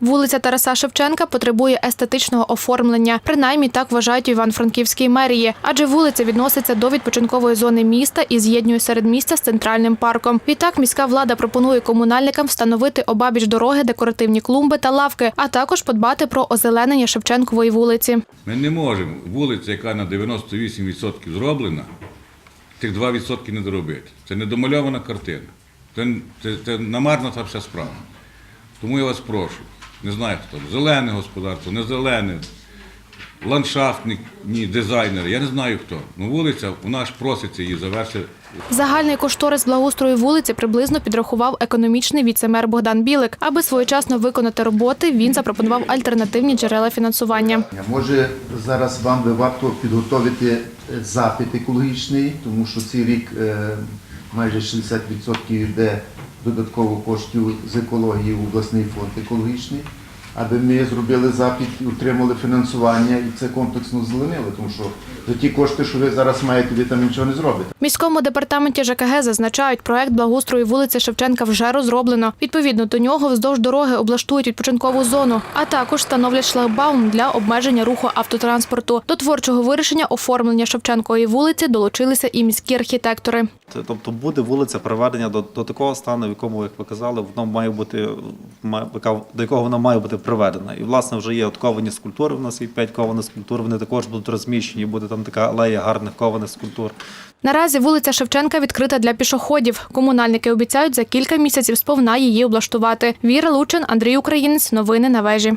Вулиця Тараса Шевченка потребує естетичного оформлення. Принаймні так вважають у Іван-Франківській мерії, адже вулиця відноситься до відпочинкової зони міста і з'єднує середмістя з центральним парком. Відтак міська влада пропонує комунальникам встановити обабіч дороги декоративні клумби та лавки, а також подбати про озеленення Шевченкової вулиці. Ми не можемо вулиця, яка на 98% зроблена, тих 2% не доробити. Це недомальована картина. Це, це, це намарна та вся справа. Тому я вас прошу, не знаю хто там, зелене господарство, не зелене, ландшафтник, ні, дизайнер, я не знаю хто. Ну вулиця, вона ж проситься її завершити. Загальний кошторис благоустрою вулиці приблизно підрахував економічний віцемер Богдан Білик. Аби своєчасно виконати роботи, він запропонував альтернативні джерела фінансування. Може зараз вам би варто підготовити е, запит екологічний, тому що цей рік е, майже 60% йде додатково коштів з екології в обласний фонд екологічний. Аби ми зробили запит і отримали фінансування і це комплексно зеленили, тому що за ті кошти, що ви зараз маєте, ви там нічого не зробите. В міському департаменті ЖКГ зазначають, проект благоустрою вулиці Шевченка вже розроблено. Відповідно до нього вздовж дороги облаштують відпочинкову зону, а також встановлять шлагбаум для обмеження руху автотранспорту. До творчого вирішення оформлення Шевченкової вулиці долучилися і міські архітектори. Тобто буде вулиця приведення до, до такого стану, в якому, як ви казали, воно має бути має- до якого вона має бути приведена. І власне вже є от ковані скульптури. У нас є п'ять кованих скульптур. Вони також будуть розміщені. Буде там така алея гарних кованих скульптур. Наразі вулиця Шевченка відкрита для пішоходів. Комунальники обіцяють за кілька місяців сповна її облаштувати. Віра Лучин, Андрій Українець. Новини на вежі.